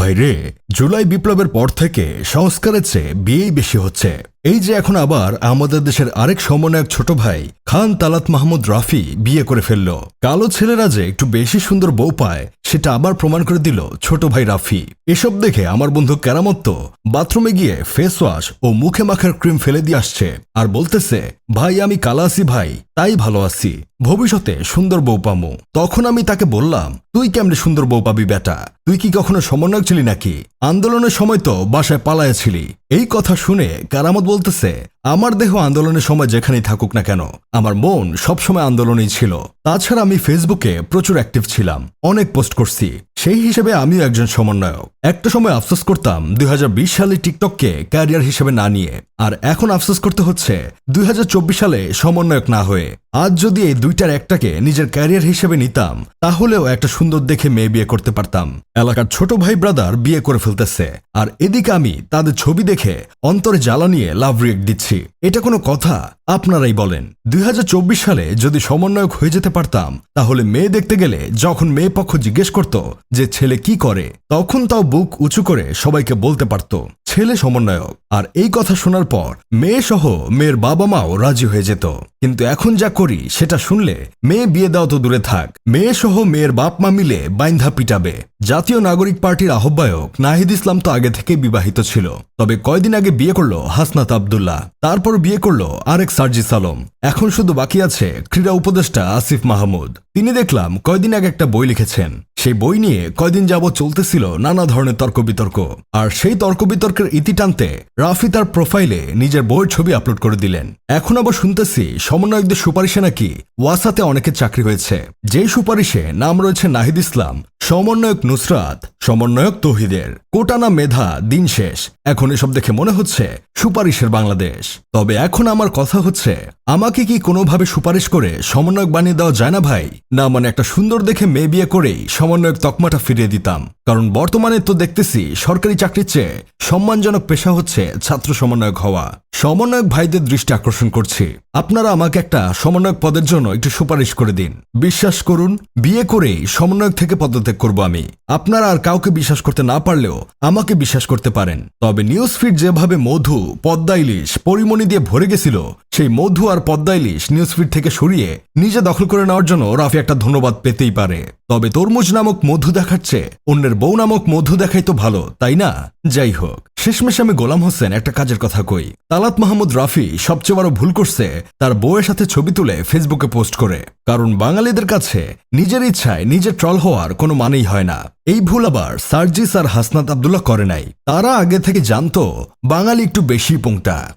ভাইরে জুলাই বিপ্লবের পর থেকে সংস্কারের চেয়ে বিয়েই বেশি হচ্ছে। এই যে এখন আবার আমাদের দেশের আরেক সমন্বয়ক ছোট ভাই খান তালাত মাহমুদ রাফি বিয়ে করে ফেলল। কালো ছেলেরা যে একটু বেশি সুন্দর বউ পায়, সেটা আবার প্রমাণ করে দিল ছোট ভাই রাফি। এসব দেখে আমার বন্ধু কেরামত্ত বাথরুমে গিয়ে ফেস ওয়াশ ও মুখে মাখার ক্রিম ফেলে দিয়ে আসছে আর বলতেছে, ভাই, আমি কালা আছি ভাই, তাই ভালো আছি। ভবিষ্যতে সুন্দর বউ পামু। তখন আমি তাকে বললাম, তুই কেমনে সুন্দর বউ পাবি বেটা? তুই কি কখনো সমন্বয়ক ছিলি নাকি? আন্দোলনের সময় তো বাসায় পালায়াছিলি এই কথা শুনে কারামত বলতেছে, আমার দেহ আন্দোলনের সময় যেখানেই থাকুক না কেন, আমার মন সবসময় আন্দোলনেই ছিল। তাছাড়া আমি ফেসবুকে প্রচুর অ্যাক্টিভ ছিলাম, অনেক পোস্ট করছি। সেই হিসেবে আমিও একজন সমন্বয়ক। একটা সময় আফসোস করতাম, দুই হাজার বিশ সালে টিকটককে ক্যারিয়ার হিসেবে না নিয়ে। আর এখন আফসোস করতে হচ্ছে, দুই হাজার চব্বিশ সালে সমন্বয়ক না হয়ে। আজ যদি এই দুইটার একটাকে নিজের ক্যারিয়ার হিসেবে নিতাম, তাহলেও একটা সুন্দর দেখে মেয়ে বিয়ে করতে পারতাম। এলাকার ছোট ভাই ব্রাদার বিয়ে করে ফেলতেছে, আর এদিকে আমি তাদের ছবি দেখে অন্তরে জ্বালা নিয়ে লাভ রিয়েক্ট দিচ্ছি। এটা কোনো কথা? আপনারাই বলেন। দুই হাজার চব্বিশ সালে যদি সমন্বয়ক হয়ে যেতে পারতাম, তাহলে মেয়ে দেখতে গেলে যখন মেয়ে পক্ষ জিজ্ঞেস করত যে ছেলে কি করে, তখন তাও বুক উঁচু করে সবাইকে বলতে পারত। ছেলে সমন্বয়ক। আর এই কথা শোনার পর মেয়ে সহ মেয়ের বাবা মাও রাজি হয়ে যেত। কিন্তু এখন যা করি, সেটা শুনলে মেয়ে বিয়ে দাও তো দূরে থাক। মেয়ে সহ মেয়ের বাপ মা মিলে বাইন্ধা পিটাবে। জাতীয় নাগরিক পার্টির আহ্বায়ক নাহিদ ইসলাম তো আগে থেকে বিবাহিত ছিল। তবে কয়দিন আগে বিয়ে করল হাসনাত আবদুল্লাহ। তারপর বিয়ে করল আরেক সার্জি সালম এখন শুধু বাকি আছে ক্রীড়া উপদেষ্টা আসিফ মাহমুদ। তিনি দেখলাম কয়দিন আগে একটা বই লিখেছেন। সেই বই নিয়ে কয়দিন যাবৎ চলতেছিল নানা ধরনের তর্ক বিতর্ক আর সেই তর্ক বিতর্কের ইতি টানতে রাফি তার প্রোফাইলে নিজের বইয়ের ছবি আপলোড করে দিলেন। এখন আবার শুনতেছি সমন্বয়কদের সুপারিশে নাকি ওয়াসাতে অনেকের চাকরি হয়েছে। যেই সুপারিশে নাম রয়েছে নাহিদ ইসলাম, সমন্বয়ক নুসরাত, সমন্বয়ক তহিদের। কোটানা মেধা, দিন শেষ। এখন এসব দেখে মনে হচ্ছে সুপারিশের বাংলাদেশ। তবে এখন আমার কথা হচ্ছে, আমাকে কি কোনোভাবে সুপারিশ করে সমন্বয়ক বানিয়ে দেওয়া যায় না ভাই? না মানে একটা সুন্দর দেখে মেয়ে বিয়ে করেই সমন্বয়ক তকমাটা ফিরিয়ে দিতাম। কারণ বর্তমানে তো দেখতেছি সরকারি চাকরির চেয়ে সম্মানজনক পেশা হচ্ছে ছাত্র সমন্বয়ক হওয়া। সমন্বয়ক ভাইদের দৃষ্টি আকর্ষণ করছি। আপনারা আমাকে একটা সমন্বয়ক পদের জন্য একটু সুপারিশ করে দিন। বিশ্বাস করুন, বিয়ে করেই সমন্বয়ক থেকে পদত্যাগ করব আমি। আপনারা আর কাউকে বিশ্বাস করতে না পারলেও আমাকে বিশ্বাস করতে পারেন। তবে নিউজ ফিড যেভাবে মধু, পদ্মা ইলিশ, পরিমণি দিয়ে ভরে গেছিল, সেই মধু আর পদ্মা ইলিশ নিউজ ফিড থেকে সরিয়ে নিজে দখল করে নেওয়ার জন্য রাফি একটা ধন্যবাদ পেতেই পারে। তবে তরমুজ নামক মধু দেখাচ্ছে, অন্যের বউ নামক মধু দেখাই তো ভালো, তাই না? যাই হোক শেষমেশ আমি গোলাম হোসেন একটা কাজের কথা কই। তালাত মাহমুদ রাফি সবচেয়ে বড় ভুল করছে তার বউয়ের সাথে ছবি তুলে ফেসবুকে পোস্ট করে। কারণ বাঙালিদের কাছে নিজের ইচ্ছায় নিজে ট্রল হওয়ার কোনো মানেই হয় না। এই ভুল আবার সার্জিস আর হাসনাত আবদুল্লাহ করে নাই। তারা আগে থেকে জানতো বাঙালি একটু বেশি পোংটা।